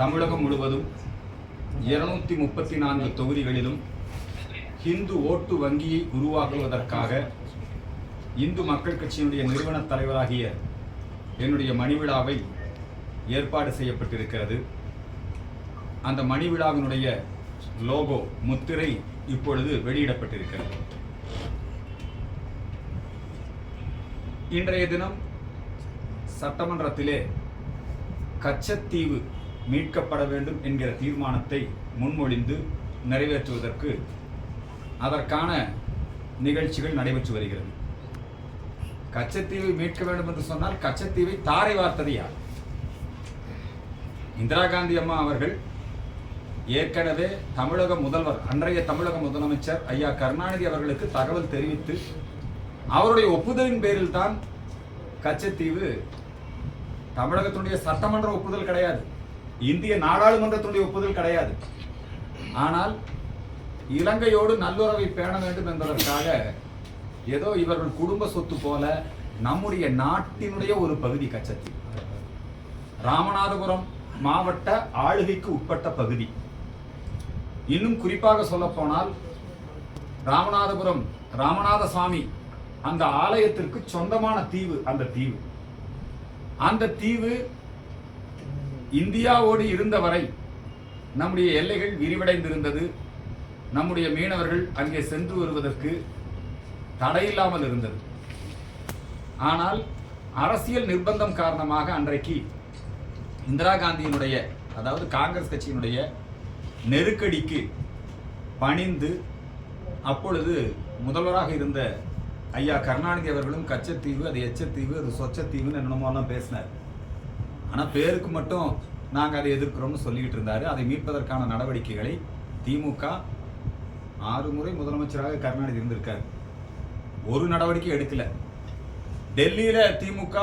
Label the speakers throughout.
Speaker 1: தமிழகம் முழுவதும் இருநூத்தி முப்பத்தி நான்கு தொகுதிகளிலும் ஹிந்து ஓட்டு வங்கியை உருவாக்குவதற்காக இந்து மக்கள் கட்சியினுடைய நிறுவன தலைவராகிய என்னுடைய மணிவிழாவை ஏற்பாடு செய்யப்பட்டிருக்கிறது. அந்த மணிவிழாவினுடைய லோகோ முத்திரை இப்பொழுது வெளியிடப்பட்டிருக்கிறது. இன்றைய தினம் சட்டமன்றத்திலே கச்சத்தீவு மீட்கப்பட வேண்டும் என்கிற தீர்மானத்தை முன்மொழிந்து நிறைவேற்றுவதற்கு அதற்கான நிகழ்ச்சிகள் நடைபெற்று வருகிறது. கச்சத்தீவை மீட்க வேண்டும் என்று சொன்னால் கச்சத்தீவை தாரை வார்த்தது யார்? இந்திரா காந்தி அம்மா அவர்கள் ஏற்கனவே தமிழக முதல்வர் அன்றைய தமிழக முதலமைச்சர் ஐயா கருணாநிதி அவர்களுக்கு தகவல் தெரிவித்து அவருடைய ஒப்புதலின் பேரில் தான் கச்சத்தீவு தமிழகத்தினுடைய சட்டமன்ற ஒப்புதல் கிடையாது. இந்திய நாடாளுமன்றத்தினுடைய ஒப்புதல் கிடையாது. ஆனால் இலங்கையோடு நல்லுறவை பேண வேண்டும் என்பதற்காக ஏதோ இவர்கள் குடும்ப சொத்து போல நம்முடைய நாட்டினுடைய ஒரு பகுதி கச்சத்தீவு. ராமநாதபுரம் மாவட்ட ஆளுகைக்கு உட்பட்ட பகுதி. இன்னும் குறிப்பாக சொல்ல போனால் ராமநாதபுரம் ராமநாத சுவாமி அந்த ஆலயத்திற்கு சொந்தமான தீவு அந்த தீவு. அந்த தீவு இந்தியாவோடு இருந்தவரை நம்முடைய எல்லைகள் விரிவடைந்திருந்தது. நம்முடைய மீனவர்கள் அங்கே சென்று வருவதற்கு தடையில்லாமல் இருந்தது. ஆனால் அரசியல் நிர்பந்தம் காரணமாக அன்றைக்கு இந்திரா காந்தியினுடைய அதாவது காங்கிரஸ் கட்சியினுடைய நெருக்கடிக்கு பணிந்து அப்பொழுது முதல்வராக இருந்த ஐயா கருணாநிதி அவர்களும் கச்சத்தீவு அது எச்சத்தீவு அது சொச்சத்தீவுன்னு என்னமோலாம் பேசினார். ஆனால் பேருக்கு மட்டும் நாங்கள் அதை எதிர்க்கிறோம்னு சொல்லிக்கிட்டு இருந்தார். அதை மீட்பதற்கான நடவடிக்கைகளை திமுக ஆறு முறை முதலமைச்சராக கருணாநிதி இருந்திருக்காரு. ஒரு நடவடிக்கை எடுக்கல. டெல்லியில் திமுக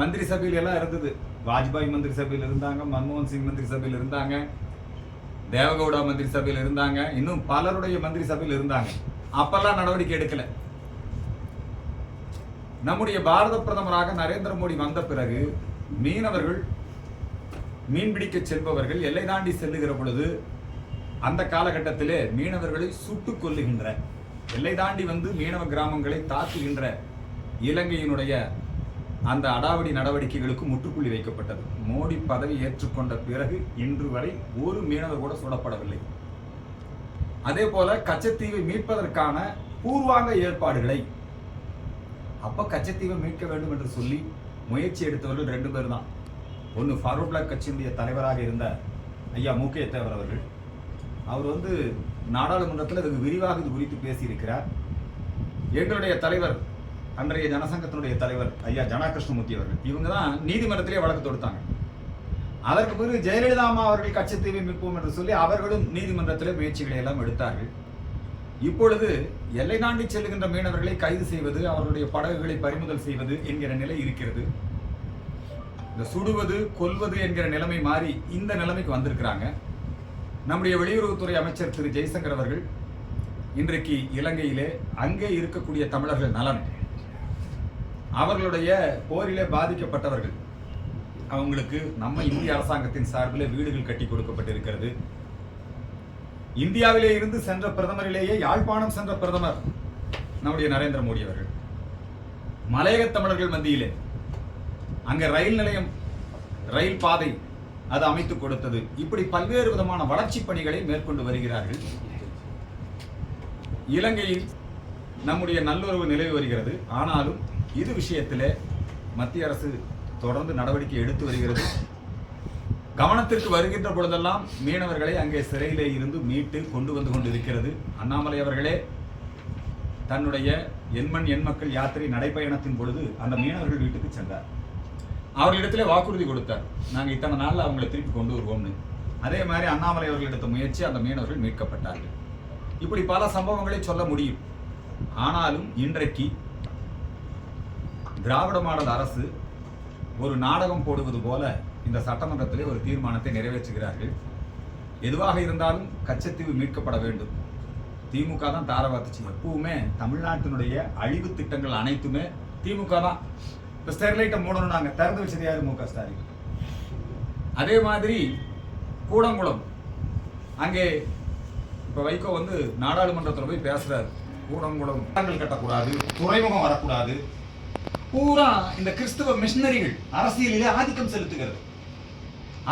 Speaker 1: மந்திரி சபையில் எல்லாம் இருந்தது. வாஜ்பாய் மந்திரி சபையில் இருந்தாங்க மன்மோகன் சிங் மந்திரி சபையில் இருந்தாங்க தேவகவுடா மந்திரி சபையில் இருந்தாங்க இன்னும் பலருடைய மந்திரி சபையில் இருந்தாங்க. அப்பெல்லாம் நடவடிக்கை எடுக்கல. நம்முடைய பாரத பிரதமராக நரேந்திர மோடி வந்த பிறகு மீனவர்கள் மீன்பிடிக்க செல்பவர்கள் எல்லை தாண்டி செல்லுகிற பொழுது அந்த காலகட்டத்திலே மீனவர்களை சுட்டுக் கொல்லுகின்ற எல்லை தாண்டி வந்து மீனவ கிராமங்களை தாக்குகின்ற இலங்கையினுடைய அந்த அடாவடி நடவடிக்கைகளுக்கு முற்றுப்புள்ளி வைக்கப்பட்டது. மோடி பதவி ஏற்றுக்கொண்ட பிறகு இன்று வரை ஒரு மீனவர் கூட சுடப்படவில்லை. அதே போல கச்சத்தீவை மீட்பதற்கான பூர்வாங்க ஏற்பாடுகளை அப்ப கச்சத்தீவை மீட்க வேண்டும் என்று சொல்லி முயற்சி எடுத்தவர்கள் ரெண்டு பேர் தான் ஒன்று ஃபார்வர்ட் பிளாக் கட்சியினுடைய தலைவராக இருந்த ஐயா மூகே தேவர் அவர்கள். அவர் வந்து நாடாளுமன்றத்தில் இதுக்கு விரிவாக இது குறித்து பேசியிருக்கிறார். எங்களுடைய தலைவர் அன்றைய ஜனசங்கத்தினுடைய தலைவர் ஐயா ஜனா கிருஷ்ணமூர்த்தி அவர்கள். இவங்க தான் நீதிமன்றத்திலே வழக்கு தொடுத்தாங்க. அதற்கு பிறகு ஜெயலலிதா அம்மா அவர்கள் கட்சி மீட்போம் என்று சொல்லி அவர்களும் நீதிமன்றத்தில் முயற்சிகளை எல்லாம் எடுத்தார்கள். இப்பொழுது எல்லை தாண்டி செல்லுகின்ற மீனவர்களை கைது செய்வது அவர்களுடைய படகுகளை பறிமுதல் செய்வது என்கிற நிலை இருக்கிறது. இந்த சுடுவது கொல்வது என்கிற நிலைமை மாறி இந்த நிலைமைக்கு வந்திருக்கிறாங்க. நம்முடைய வெளியுறவுத்துறை அமைச்சர் திரு ஜெய்சங்கர் அவர்கள் இன்றைக்கு இலங்கையிலே அங்கே இருக்கக்கூடிய தமிழர்கள் நலன் அவர்களுடைய போரிலே பாதிக்கப்பட்டவர்கள் அவங்களுக்கு நம்ம இந்திய அரசாங்கத்தின் சார்பில் வீடுகள் கட்டி கொடுக்கப்பட்டிருக்கிறது. இந்தியாவிலே இருந்து சென்ற பிரதமரிலேயே யாழ்ப்பாணம் சென்ற பிரதமர் நம்முடைய நரேந்திர மோடி அவர்கள். மலையக தமிழர்கள் மத்தியிலே அங்க ரயில் நிலையம் ரயில் பாதை அது அமைத்துக் கொடுத்தது. இப்படி பல்வேறு விதமான வளர்ச்சி பணிகளை மேற்கொண்டு வருகிறார்கள். இலங்கையில் நம்முடைய நல்லுறவு நிலவி வருகிறது. ஆனாலும் இது விஷயத்திலே மத்திய அரசு தொடர்ந்து நடவடிக்கை எடுத்து வருகிறது. கவனத்திற்கு வருகின்ற பொழுதெல்லாம் மீனவர்களை அங்கே சிறையிலே இருந்து மீட்டு கொண்டு வந்து கொண்டிருக்கிறது. அண்ணாமலை அவர்களே தன்னுடைய எண்மண் எண்மக்கள் யாத்திரை நடைப்பயணத்தின் பொழுது அந்த மீனவர்கள் வீட்டுக்கு சென்றார். அவர்களிடத்திலே வாக்குறுதி கொடுத்தார். நாங்கள் இத்தனை நாளில் அவங்களை திருப்பி கொண்டு வருவோம்னு. அதே மாதிரி அண்ணாமலை அவர்கள் எடுத்த முயற்சி அந்த மீனவர்கள் மீட்கப்பட்டார்கள். இப்படி பல சம்பவங்களை சொல்ல முடியும். ஆனாலும் இன்றைக்கு திராவிட மாடல் அரசு ஒரு நாடகம் போடுவது போல இந்த சட்டமன்றத்திலே ஒரு தீர்மானத்தை நிறைவேற்றுகிறார்கள். எதுவாக இருந்தாலும் கச்சத்தீவு மீட்கப்பட வேண்டும். திமுக தான் தாரவாத்துச்சு எப்பவுமே தமிழ்நாட்டினுடைய அழிவு திட்டங்கள் அனைத்துமே திமுக தான். இப்போ ஸ்டெர்லைட்டை மூடணும் நாங்கள் திறந்து வச்சது யார்? மு க. ஸ்டாலின். அதே மாதிரி கூடங்குளம். அங்கே இப்போ வைகோ வந்து நாடாளுமன்றத்தில் போய் பேசுகிறார் கூடங்குளம் கட்டக்கூடாது துறைமுகம் வரக்கூடாது. பூரா இந்த கிறிஸ்தவ மிஷனரிகள் அரசியலிலே ஆதிக்கம் செலுத்துகிறது.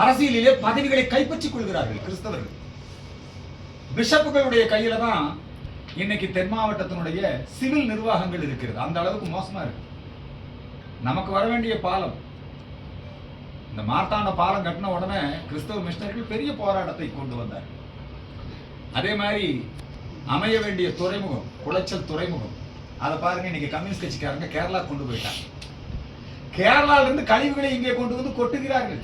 Speaker 1: அரசியலிலே பதவிகளை கைப்பற்றிக் கொள்கிறார்கள் கிறிஸ்தவர்கள். பிஷப்புகளுடைய கையில தான் இன்னைக்கு தென் மாவட்டத்தினுடைய சிவில் நிர்வாகங்கள் இருக்கிறது. அந்த அளவுக்கு மோசமா இருக்கு. நமக்கு வர வேண்டிய பாலம். இந்த மார்த்தாண்ட பாலம் கட்டின உடனே கிறிஸ்தவ மிஷனரிகள் பெரிய போராட்டத்தை கொண்டு வந்தார் அதே மாதிரி அமைய வேண்டிய துறைமுகம் குளச்சல் துறைமுகம் அதை பாருங்க இன்னைக்கு கம்யூனிஸ்ட் கட்சிக்காரங்க கேரளா கொண்டு போயிட்டாங்க. கேரளால இருந்து கழிவுகளை இங்கே கொண்டு வந்து கொட்டுகிறார்கள்.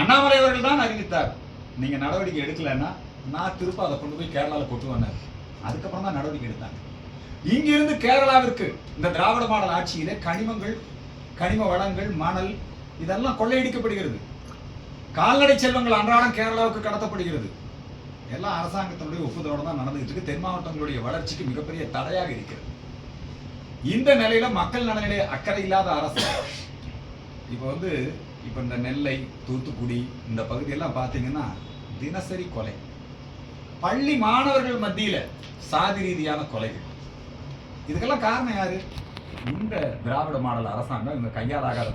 Speaker 1: அண்ணாமலை அவர்கள் தான் அறிவித்தார் நீங்க நடவடிக்கை எடுக்கலைன்னா நான் திருப்ப அதை கொண்டு போய் கேரளால வந்தார் அதுக்கப்புறம் தான் நடவடிக்கை எடுத்தாங்க. இங்கிருந்து கேரளாவிற்கு இந்த திராவிட மாடல் ஆட்சியில கனிமங்கள் கனிம வளங்கள் மணல் இதெல்லாம் கொள்ளையடிக்கப்படுகிறது. கால்நடை செல்வங்கள் அன்றாடம் கேரளாவுக்கு கடத்தப்படுகிறது. எல்லாம் அரசாங்கத்தினுடைய ஒப்புதலோடு தான் நடந்துகிட்டு இருக்கு. தென் மாவட்டங்களுடைய வளர்ச்சிக்கு மிகப்பெரிய தடையாக இருக்கிறது. இந்த நிலையில மக்கள் நலனிலே அக்கறை இல்லாத அரசு. இப்போ வந்து இப்போ இந்த நெல்லை தூத்துக்குடி இந்த பகுதியெல்லாம் பார்த்தீங்கன்னா தினசரி கொலை. பள்ளி மாணவர்கள் மத்தியில் சாதி ரீதியான கொலைகள். இதுக்கெல்லாம் காரணம் யாரு? இந்த திராவிட மாடல் அரசாங்கம் இந்த கையாலாகாத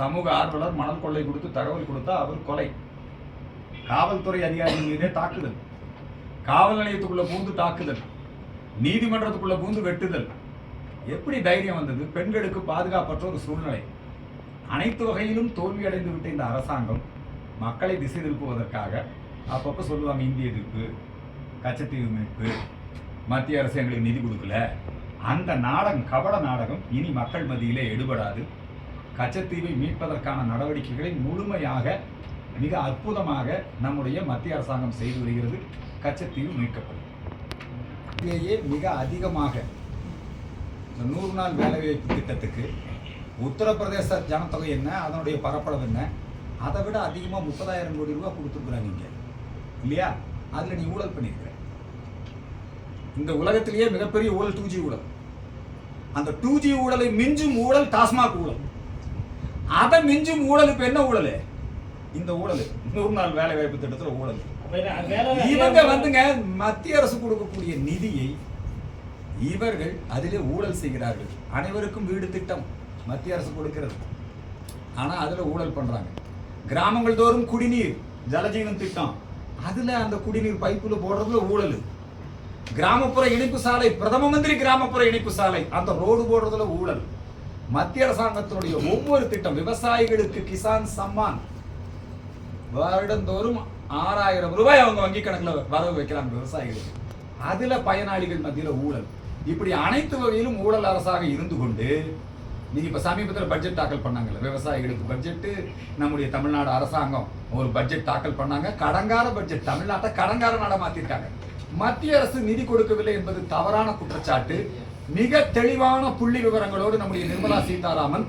Speaker 1: சமூக ஆர்வலர் மணல் கொள்ளை கொடுத்து தகவல் கொடுத்தா அவர் கொலை. காவல்துறை அதிகாரிகள் மீதே தாக்குதல். காவல் நிலையத்துக்குள்ள பூந்து தாக்குதல். நீதிமன்றத்துக்குள்ள பூந்து வெட்டுதல். எப்படி தைரியம் வந்தது? பெண்களுக்கு பாதுகாப்பற்ற ஒரு சூழ்நிலை. அனைத்து வகையிலும் தோல்வி அடைந்து விட்ட இந்த அரசாங்கம் மக்களை திசை திருப்புவதற்காக அப்பப்போ சொல்லுவாங்க இந்திய எதிர்ப்பு கச்சத்தீவு மீட்பு மத்திய அரசு எங்களுக்கு நிதி கொடுக்கல. அந்த நாடகம் கபட நாடகம் இனி மக்கள் மத்தியிலே எடுபடாது. கச்சத்தீவை மீட்பதற்கான நடவடிக்கைகளை முழுமையாக மிக அற்புதமாக நம்முடைய மத்திய அரசாங்கம் செய்து வருகிறது. கச்சத்தீவு மீட்கப்படும். இதிலேயே மிக அதிகமாக இந்த நூறு நாள் வேலைவாய்ப்பு திட்டத்துக்கு உத்தரப்பிரதேச ஜனத்தொகை என்ன அதனுடைய பரப்பளவு என்ன அதை விட அதிகமாக முப்பதாயிரம் கோடி ரூபா கொடுத்துருக்குறாங்க இங்கே. இல்லையா? அதில் நீ ஊழல் பண்ணியிருக்கிற. இந்த உலகத்திலேயே மிகப்பெரிய ஊழல் டூ ஜி ஊழல். அந்த டூ ஜி ஊழலை மிஞ்சும் ஊழல் டாஸ்மாக் ஊழல். அதை மிஞ்சும் ஊழல் என்ன ஊழல்? இந்த ஊழல். நூறு நாள் வேலை வாய்ப்பு திட்டத்துல ஊழல். இவங்க வந்துங்க மத்திய அரசு கொடுக்கக்கூடிய நிதியை இவர்கள் அதிலே ஊழல் செய்கிறார்கள். அனைவருக்கும் வீடு திட்டம் மத்திய அரசு கொடுக்கிறது. ஆனா அதுல ஊழல் பண்றாங்க. கிராமங்கள் தோறும் குடிநீர் ஜலஜீவன் திட்டம். அதுல அந்த குடிநீர் பைப்புல போடுறதுல ஊழல். கிராமப்புற இணைப்பு சாலை பிரதம மந்திரி கிராமப்புற இணைப்பு சாலை அந்த ரோடு போடுறதுல ஊழல். மத்திய அரசாங்கத்தினுடைய ஒவ்வொரு திட்டம் விவசாயிகளுக்கு கிசான் சம்மான் வருடந்தோறும் ஆறாயிரம் ரூபாய் அவங்க வங்கி கணக்கில் வரவு வைக்கிறாங்க விவசாயிகளுக்கு. அதுல பயனாளிகள் மத்தியில் ஊழல். இப்படி அனைத்து வகையிலும் ஊழல் அரசாக இருந்து கொண்டு நீங்கள் இப்ப சமீபத்தில் பட்ஜெட் தாக்கல் பண்ணாங்கல்ல விவசாயிகளுக்கு பட்ஜெட்டு நம்முடைய தமிழ்நாடு அரசாங்கம் ஒரு பட்ஜெட் தாக்கல் பண்ணாங்க. கடங்கார பட்ஜெட் தமிழ்நாட்டை கடங்கார நாடாக மாத்திருக்காங்க மத்திய அரசு நிதி கொடுக்கவில்லை என்பது தவறான குற்றச்சாட்டு. மிக தெளிவான புள்ளி விவரங்களோடு நம்முடைய நிர்மலா சீதாராமன்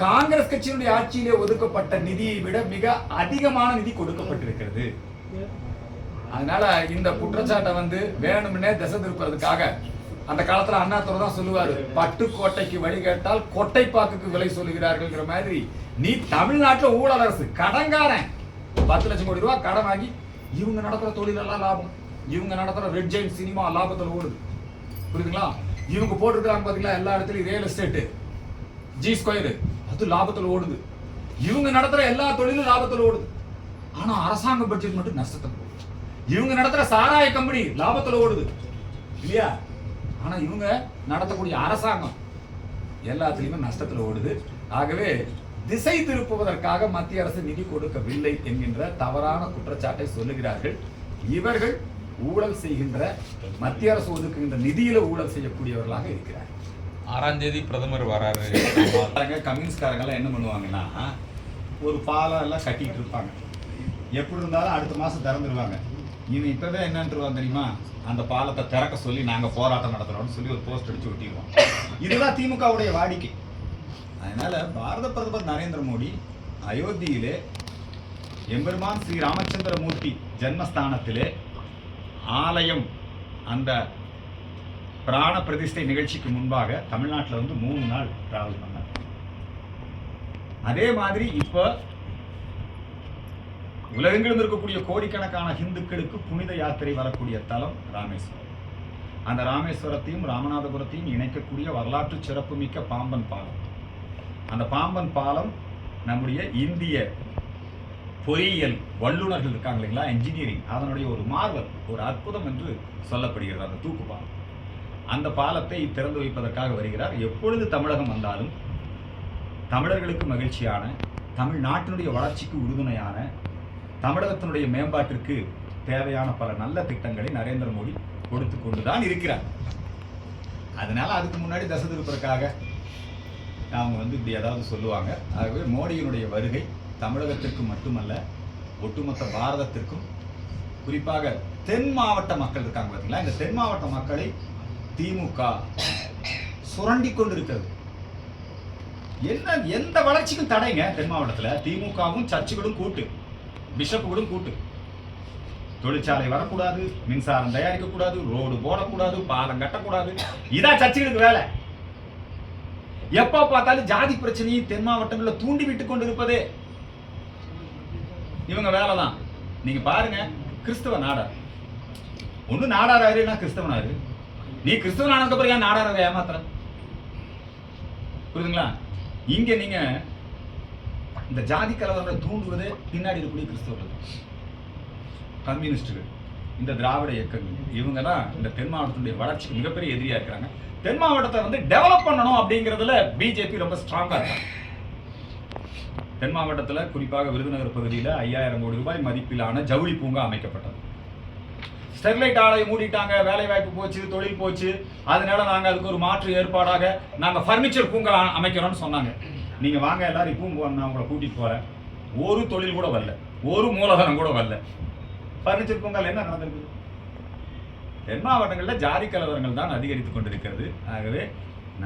Speaker 1: காங்கிரஸ் கட்சியினுடைய ஆட்சியிலே ஒதுக்கப்பட்ட நிதியை விட மிக அதிகமான நிதி கொடுக்கப்பட்டிருக்கிறது. அதனால இந்த குற்றச்சாட்டை வந்து வேணும்னே திசை திருப்புறதுக்காக அந்த காலத்துல அண்ணாதுரை தான் சொல்லுவாரு பட்டுக்கோட்டைக்கு வழி கேட்டால் பாக்குக்கு விலை சொல்லுகிறார்கள்ங்கிற மாதிரி. நீ தமிழ்நாட்டில் ஊழல் அரசு கடங்காரன் பத்து லட்சம் கோடி ரூபாய் கடன் வாங்கி இவங்க நடத்துற தொழிலெல்லாம் லாபம். இவங்க நடத்துற ரெட் ஜெயின் சினிமா லாபத்தில் ஓடுது. புரியுதுங்களா? இவங்க போட்டிருக்கிறாங்க பாத்தீங்களா? எல்லா இடத்துலயும் ரியல் எஸ்டேட் ஜி ஸ்கொயரு அது லாபத்தில் ஓடுது. இவங்க நடத்துற எல்லா தொழிலும் லாபத்தில் ஓடுது. ஆனா அரசாங்க பட்ஜெட் மட்டும் நஷ்டத்தில் போகுது. இவங்க நடத்துற சாராய கம்பெனி லாபத்தில் ஓடுது. இல்லையா? ஆனா இவங்க நடத்தக்கூடிய அரசாங்கம் எல்லாத்துலேயுமே நஷ்டத்தில் ஓடுது. ஆகவே திசை திருப்புவதற்காக மத்திய அரசு நிதி கொடுக்கவில்லை என்கின்ற தவறான குற்றச்சாட்டை சொல்லுகிறார்கள். இவர்கள் ஊழல் செய்கின்ற மத்திய அரசு ஒதுக்குகின்ற நிதியில ஊழல் செய்யக்கூடியவர்களாக இருக்கிறார்கள்.
Speaker 2: ஆறாம் தேதி பிரதமர் வராரு.
Speaker 1: கம்யூனிஸ்ட்காரங்கெல்லாம் என்ன பண்ணுவாங்கன்னா ஒரு பாலம் எல்லாம் கட்டிட்டு இருப்பாங்க. எப்படி இருந்தாலும் அடுத்த மாசம் திறந்துருவாங்க. இவன் இப்போவே என்னன்றுவான் தெரியுமா? அந்த பாலத்தை திறக்க சொல்லி நாங்க போராட்டம் நடத்துறோம்னு சொல்லி ஒரு போஸ்ட் அடிச்சு ஒட்டிடுவோம் இதுதான் திமுகவுடைய வாடிக்கை. அதனால பாரத பிரதமர் நரேந்திர மோடி அயோத்தியிலே எம்பெருமான் ஸ்ரீ ராமச்சந்திர மூர்த்தி ஜென்மஸ்தானத்திலே ஆலயம் அந்த பிராண பிரதிஷ்டை நிகழ்ச்சிக்கு முன்பாக தமிழ்நாட்டில் வந்து மூணு நாள் டிராவல் பண்ணார் அதே மாதிரி இப்போ உலகெங்கிலும் இருக்கக்கூடிய கோடிக்கணக்கான ஹிந்துக்களுக்கு புனித யாத்திரை வரக்கூடிய தலம் ராமேஸ்வரம். அந்த ராமேஸ்வரத்தையும் ராமநாதபுரத்தையும் இணைக்கக்கூடிய வரலாற்று சிறப்புமிக்க பாம்பன் பாலம். அந்த பாம்பன் பாலம் நம்முடைய இந்திய பொறியியல் வல்லுநர்கள் இருக்காங்க இல்லைங்களா? இன்ஜினியரிங் அதனுடைய ஒரு மார்வல் ஒரு அற்புதம் என்று சொல்லப்படுகிறது. அந்த தூக்கு பாலம். அந்த பாலத்தை திறந்து வைப்பதற்காக வருகிறார். எப்பொழுது தமிழகம் வந்தாலும் தமிழர்களுக்கு மகிழ்ச்சியான தமிழ்நாட்டினுடைய வளர்ச்சிக்கு உறுதுணையான தமிழகத்தினுடைய மேம்பாட்டிற்கு தேவையான பல நல்ல திட்டங்களை நரேந்திர மோடி கொடுத்து கொண்டுதான் இருக்கிறார். அதனால அதுக்கு முன்னாடி தசை திருப்பதற்காக அவங்க வந்து இப்படி ஏதாவது சொல்லுவாங்க. ஆகவே மோடியினுடைய வருகை தமிழகத்திற்கு மட்டுமல்ல ஒட்டுமொத்த பாரதத்திற்கும் குறிப்பாக தென் மாவட்ட மக்கள் இருக்காங்க பார்த்தீங்களா இந்த தென் மாவட்ட மக்களை திமுக சுரண்டி கொண்டிருக்கிறது என்ன எந்த வளர்ச்சிக்கும் தடைங்க தென் மாவட்டத்தில்? திமுகவும் சர்ச்சுகளும் கூட்டு பிஷப்புகளும் கூட்டு. தொழிற்சாலை வரக்கூடாது மின்சாரம் தயாரிக்கக்கூடாது ரோடு போடக்கூடாது பாலம் கட்டக்கூடாது. இதான் சர்ச்சுகளுக்கு வேலை. எப்ப பார்த்தாலும் ஜாதி பிரச்சனையை தென் மாவட்டங்களில் தூண்டி விட்டு கொண்டு இருப்பதே இவங்க வேலை தான் நீங்க பாருங்க கிறிஸ்தவ நாடார். ஒன்று நாடாராரு நான் கிறிஸ்தவனாரு நீ கிறிஸ்தவன் ஆனதுக்கப்புறம் ஏன் நாடாரை ஏமாத்துற? புரியுதுங்களா? இங்க நீங்க இந்த ஜாதி கலவரங்களை தூண்டுவது பின்னாடி இருக்கக்கூடிய கிறிஸ்தவர்கள். கம்யூனிஸ்டுகள் இந்த திராவிட இயக்கங்கள் இவங்க தான் இந்த தென் மாவட்டத்துடைய வளர்ச்சிக்கு மிகப்பெரிய எதிரியா இருக்கிறாங்க. தென் மாவட்டத்தை வந்து டெவலப் பண்ணணும் அப்படிங்கிறதுல பிஜேபி ரொம்ப ஸ்ட்ராங்கா இருக்காங்க. தென் மாவட்டத்தில் குறிப்பாக விருதுநகர் பகுதியில் ஐயாயிரம் கோடி ரூபாய் மதிப்பிலான ஜவுளி பூங்கா அமைக்கப்பட்டது. ஸ்டெர்லைட் ஆலையை மூடிட்டாங்க வேலை வாய்ப்பு போச்சு தொழில் போச்சு. அதனால நாங்க அதுக்கு ஒரு மாற்று ஏற்பாடாக நாங்க ஃபர்னிச்சர் பூங்கா அமைக்கிறோம்னு சொன்னாங்க. நீங்க வாங்க எல்லாரும் இப்பவும் நான் உங்களை கூட்டிட்டு போறேன். ஒரு தொழில் கூட வரல. ஒரு மூலதனம் கூட வரல. ஃபர்னிச்சர் பூங்கால என்ன நடந்திருக்கு? தென் மாவட்டங்களில் ஜாதி கலவரங்கள் தான் அதிகரித்துக் கொண்டிருக்கிறது. ஆகவே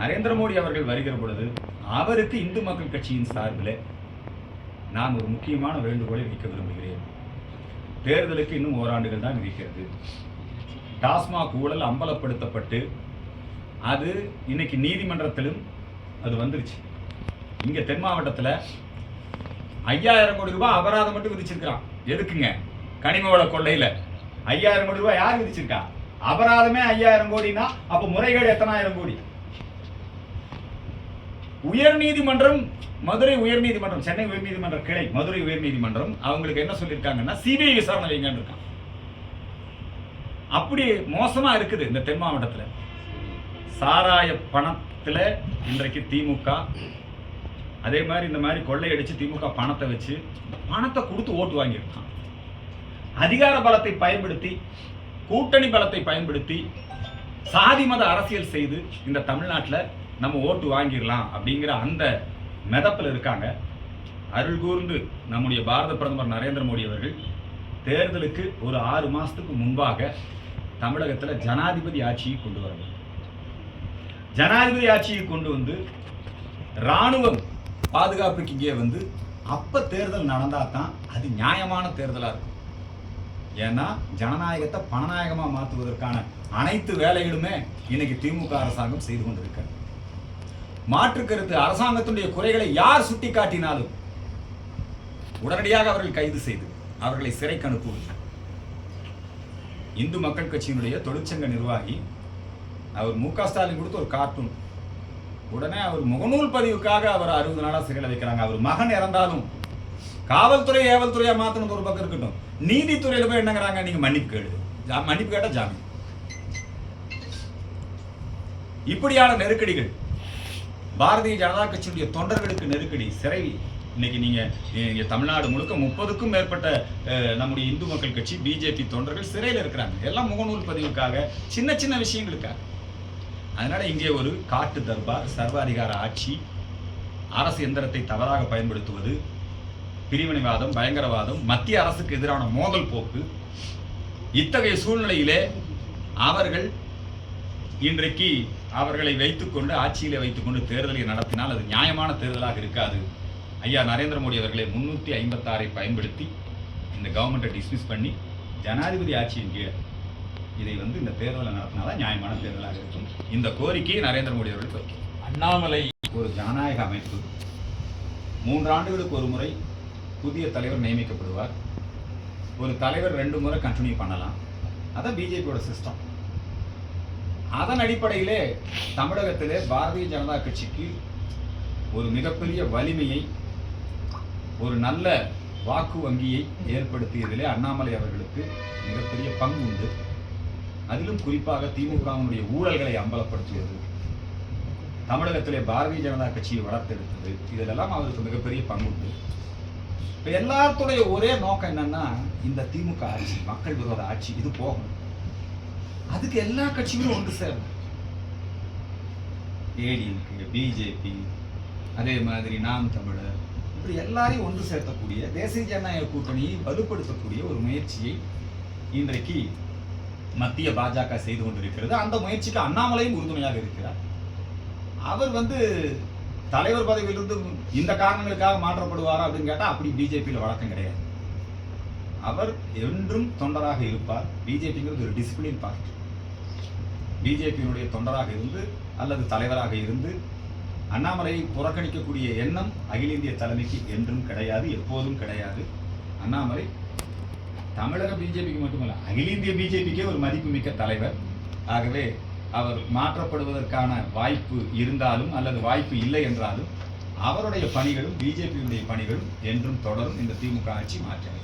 Speaker 1: நரேந்திர மோடி அவர்கள் வருகிற பொழுது அவருக்கு இந்து மக்கள் கட்சியின் சார்பில் நான் ஒரு முக்கியமான வேண்டுகோளை வைக்க விரும்புகிறேன். தேர்தலுக்கு இன்னும் ஓராண்டுகள் தான் இருக்கிறது டாஸ்மாக் ஊழல் அம்பலப்படுத்தப்பட்டு அது இன்னைக்கு நீதிமன்றத்திலும் அது வந்துருச்சு. இங்கே தென் மாவட்டத்தில் ஐயாயிரம் கோடி ரூபாய் அபராதம் மட்டும் விதிச்சிருக்கிறான். எதுக்குங்க? கனிம வள கொள்ளையில். ஐயாயிரம் கோடி ரூபாய் யார் விதிச்சிருக்கா? அபராதமே ஐயாயிரம் கோடினா அப்போ முறைகேடு எத்தனாயிரம் கோடி? உயர்நீதிமன்றம் மதுரை உயர்நீதிமன்றம் சென்னை உயர்நீதிமன்ற கிளை மதுரை உயர்நீதிமன்றம் அவங்களுக்கு என்ன சொல்லியிருக்காங்கன்னா சிபிஐ விசாரணை வைங்கன்னு இருக்கான் அப்படி மோசமா இருக்குது இந்த தென் மாவட்டத்துல. சாராய பணத்துல இன்றைக்கு திமுக அதே மாதிரி இந்த மாதிரி கொள்ளையடிச்சு திமுக பணத்தை வச்சு பணத்தை கொடுத்து ஓட்டு வாங்கியிருக்கான். அதிகார பலத்தை பயன்படுத்தி கூட்டணி பலத்தை பயன்படுத்தி சாதி மத அரசியல் செய்து இந்த தமிழ்நாட்டில் நம்ம ஓட்டு வாங்கிடலாம் அப்படிங்கிற அந்த மெதப்பில் இருக்காங்க. அருள் கூர்ந்து நம்முடைய பாரத பிரதமர் நரேந்திர மோடி அவர்கள் தேர்தலுக்கு ஒரு ஆறு மாதத்துக்கு முன்பாக தமிழகத்தில் ஜனாதிபதி ஆட்சியை கொண்டு வர ஜனாதிபதி ஆட்சியை கொண்டு வந்து ராணுவம் பாதுகாப்புக்கு இங்கே வந்து அப்போ தேர்தல் நடந்தால் தான் அது நியாயமான தேர்தலாக இருக்கும். ஏன்னா ஜனநாயகத்தை பணநாயகமாக மாற்றுவதற்கான அனைத்து வேலைகளுமே இன்னைக்கு திமுக அரசாங்கம் செய்து கொண்டிருக்கிறது. மாற்று கருத்து அரசாங்கத்தினுடைய குறைகளை யார் சுட்டிக்காட்டினாலும் உடனடியாக அவர்கள் கைது செய்து அவர்களை சிறைக்கு அனுப்புவது இந்து மக்கள் கட்சியினுடைய தொழிற்சங்க நிர்வாகி அவர் மு க ஸ்டாலின் கொடுத்த ஒரு கார்ட்டூன் உடனே அவர் முகநூல் பதிவுக்காக அவர் அறுபது நாளா சிறையில் வைக்கிறாங்க. அவர் மகன் இறந்தாலும் காவல்துறை ஏவல்துறையாக மாத்தணும் ஒரு பக்கம் இருக்கட்டும். நீதித்துறையில் போய் என்னங்கிறாங்க? நீங்க மன்னிப்பு கேடு ஜா- மன்னிப்பு கேட்டால் ஜாமீன். இப்படியான நெருக்கடிகள் பாரதிய ஜனதா கட்சியுடைய தொண்டர்களுக்கு நெருக்கடி சிறை இன்னைக்கு நீங்கள் தமிழ்நாடு முழுக்க முப்பதுக்கும் மேற்பட்ட நம்முடைய இந்து மக்கள் கட்சி பிஜேபி தொண்டர்கள் சிறையில் இருக்கிறாங்க. எல்லாம் முகநூல் பதிவுக்காக சின்ன சின்ன விஷயங்களுக்காக. அதனால இங்கே ஒரு காட்டு தர்பார் சர்வாதிகார ஆட்சி அரசு எந்திரத்தை தவறாக பயன்படுத்துவது பிரிவினைவாதம் பயங்கரவாதம் மத்திய அரசுக்கு எதிரான மோதல் போக்கு. இத்தகைய சூழ்நிலையிலே அவர்கள் இன்றைக்கு அவர்களை வைத்துக்கொண்டு ஆட்சியிலே வைத்துக்கொண்டு தேர்தலை நடத்தினால் அது நியாயமான தேர்தலாக இருக்காது. ஐயா நரேந்திர மோடி அவர்களை முன்னூற்றி ஐம்பத்தாறை பயன்படுத்தி இந்த கவர்மெண்ட்டை டிஸ்மிஸ் பண்ணி ஜனாதிபதி ஆட்சியின் கீழ் இதை வந்து இந்த தேர்தலை நடத்தினாதான் நியாயமான தேர்தலாக இருக்கும். இந்த கோரிக்கையை நரேந்திர மோடி அவர்கள் வைக்கிறார்.
Speaker 2: அண்ணாமலை.
Speaker 1: ஒரு ஜனநாயக அமைப்பு மூன்று ஆண்டுகளுக்கு ஒரு முறை புதிய தலைவர் நியமிக்கப்படுவார். ஒரு தலைவர் ரெண்டு முறை கண்டினியூ பண்ணலாம். அதான் பிஜேபியோட சிஸ்டம் அதன் அடிப்படையிலே தமிழகத்திலே பாரதிய ஜனதா கட்சிக்கு ஒரு மிகப்பெரிய வலிமையை ஒரு நல்ல வாக்கு வங்கியை ஏற்படுத்தியதிலே அண்ணாமலை அவர்களுக்கு மிகப்பெரிய பங்கு உண்டு. அதிலும் குறிப்பாக திமுகவினுடைய ஊழல்களை அம்பலப்படுத்தியது. தமிழகத்திலே பாரதிய ஜனதா கட்சியை வளர்த்தெடுத்தது. இதிலெல்லாம் அவருக்கு மிகப்பெரிய பங்கு உண்டு. இப்போ எல்லாத்துடைய ஒரே நோக்கம் என்னன்னா இந்த திமுக ஆட்சி மக்கள் விரோத ஆட்சி இது போகணும். அதுக்கு எல்லா கட்சிகளும் ஒன்று சேரும் ஏடிஎம்கே பிஜேபி அதே மாதிரி நாம் தமிழர் இப்படி எல்லாரையும் ஒன்று சேர்த்தக்கூடிய தேசிய ஜனநாயக கூட்டணியை வலுப்படுத்தக்கூடிய ஒரு முயற்சியை இன்றைக்கு மத்திய பாஜக செய்து கொண்டிருக்கிறது. அந்த முயற்சிக்கு அண்ணாமலையும் உறுதுணையாக இருக்கிறார். அவர் வந்து தலைவர் பதவியிலிருந்து இந்த காரணங்களுக்காக மாற்றப்படுவாரா அப்படின்னு கேட்டால் அப்படி பிஜேபியில் வழக்கம் கிடையாது. அவர் என்றும் தொண்டராக இருப்பார். பிஜேபிங்கிறது ஒரு டிசிப்ளின் பார்ட்டி பிஜேபியினுடைய தொண்டராக இருந்து அல்லது தலைவராக இருந்து அண்ணாமலையை புறக்கணிக்கக்கூடிய எண்ணம் அகில இந்திய தலைமைக்கு என்றும் கிடையாது எப்போதும் கிடையாது. அண்ணாமலை தமிழக பிஜேபிக்கு மட்டுமல்ல அகில இந்திய பிஜேபிக்கே ஒரு மதிப்புமிக்க தலைவர். ஆகவே அவர் மாற்றப்படுவதற்கான வாய்ப்பு இருந்தாலும் அல்லது வாய்ப்பு இல்லை என்றாலும் அவருடைய பணிகளும் பிஜேபியுடைய பணிகளும் என்றும் தொடரும். இந்த திமுக ஆட்சி மாற்றம்